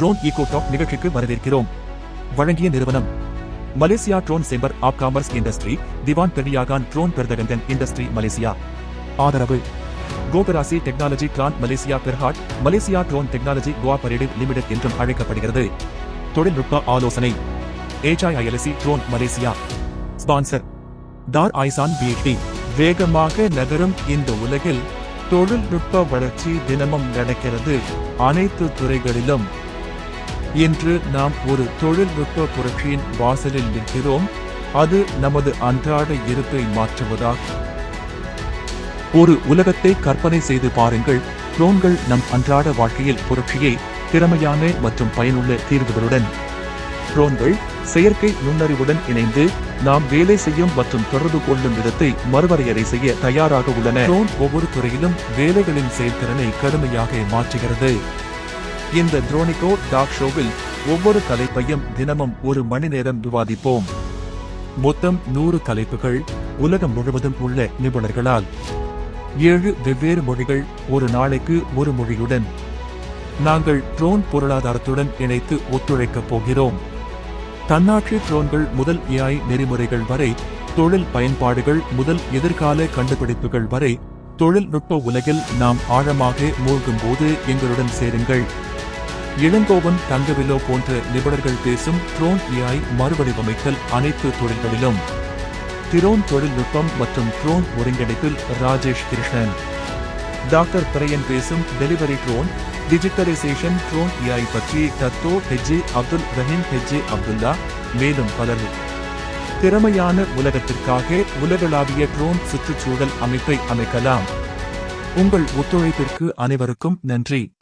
Drone ego talk நிகழ்ச்சிக்கு வரவேற்கிறோம். வழங்கிய நிறுவனம் Malaysia drone chamber of commerce industry Dewan Perniagaan drone Perdagangan industry Malaysia. ஆதரவு Koperasi technology grand Malaysia Berhad Malaysia drone technology cooperative limited என்றும் அழைக்கப்படுகிறது. தொழில்நுட்ப ஆலோசனை ஏஜாய்ஐஎல்சி ட்ரோன் மலேசியா. ஸ்பான்சர் தார் ஐசான் பிஎச்டி வேகமாக நகரும் இந்த உலகில் தொழில்நுட்ப வளர்ச்சி தினமும் நடக்கிறது. அனைத்து துறைகளிலும் இன்று நாம் ஒரு தொழில்நுட்ப புரட்சியின் வாசலில் நிற்கிறோம். அது நமது அன்றாட இருப்பை மாற்றுவதாக. ஒரு உலகத்தை கற்பனை செய்து பாருங்கள். ட்ரோன்கள் நம் அன்றாட வாழ்க்கையில் புரட்சியை திறமையான மற்றும் பயனுள்ள தீர்வுகளுடன். ட்ரோன்கள் செயற்கை நுண்ணறிவுடன் இணைந்து நாம் வேலை செய்யும் மற்றும் தொடர்பு கொள்ளும் விதத்தை மறுவரையறை செய்ய தயாராக உள்ளன. ட்ரோன் ஒவ்வொரு துறையிலும் வேலைகளின் செயல்திறனை கடுமையாக மாற்றுகிறது. இந்த ட்ரோனிகோ டாக் ஷோவில் ஒவ்வொரு தலைப்பையும் தினமும் ஒரு மணி நேரம் விவாதிப்போம். மொத்தம் நூறு தலைப்புகள் உலகம் முழுவதும் உள்ள நிபுணர்களால். ஏழு வெவ்வேறு மொழிகள் ஒரு நாளைக்கு ஒரு மொழியுடன். நாங்கள் ட்ரோன் பொருளாதாரத்துடன் இணைத்து ஒத்துழைக்கப் போகிறோம். தன்னாட்சி ட்ரோன்கள் முதல் ஏஐ நெறிமுறைகள் வரை தொழில் பயன்பாடுகள் முதல் எதிர்கால கண்டுபிடிப்புகள் வரை தொழில்நுட்ப உலகில் நாம் ஆழமாக மூழ்கும் போது எங்களுடன் சேருங்கள். இளங்கோவன் தங்கவிலோ போன்ற நிபுணர்கள் பேசும் ட்ரோன் ஏஐ மறுவடிவமைத்தல் அனைத்து தொழில்களிலும். திரோன் தொழில்நுட்பம் மற்றும் ட்ரோன் ஒருங்கிணைப்பில் ராஜேஷ் கிருஷ்ணன். டாக்டர் பிரையன் பேசும் delivery drone digitalisation drone AI பற்றி தத்தோ ஹெஜ்ஜே அப்துல் ரஹீம் ஹெஜ்ஜே அப்துல்லா மேலும் பலர். திறமையான உலகத்திற்காக உலகளாவிய ட்ரோன் சுற்றுச்சூழல் அமைப்பை அமைக்கலாம். உங்கள் ஒத்துழைப்பிற்கு அனைவருக்கும் நன்றி.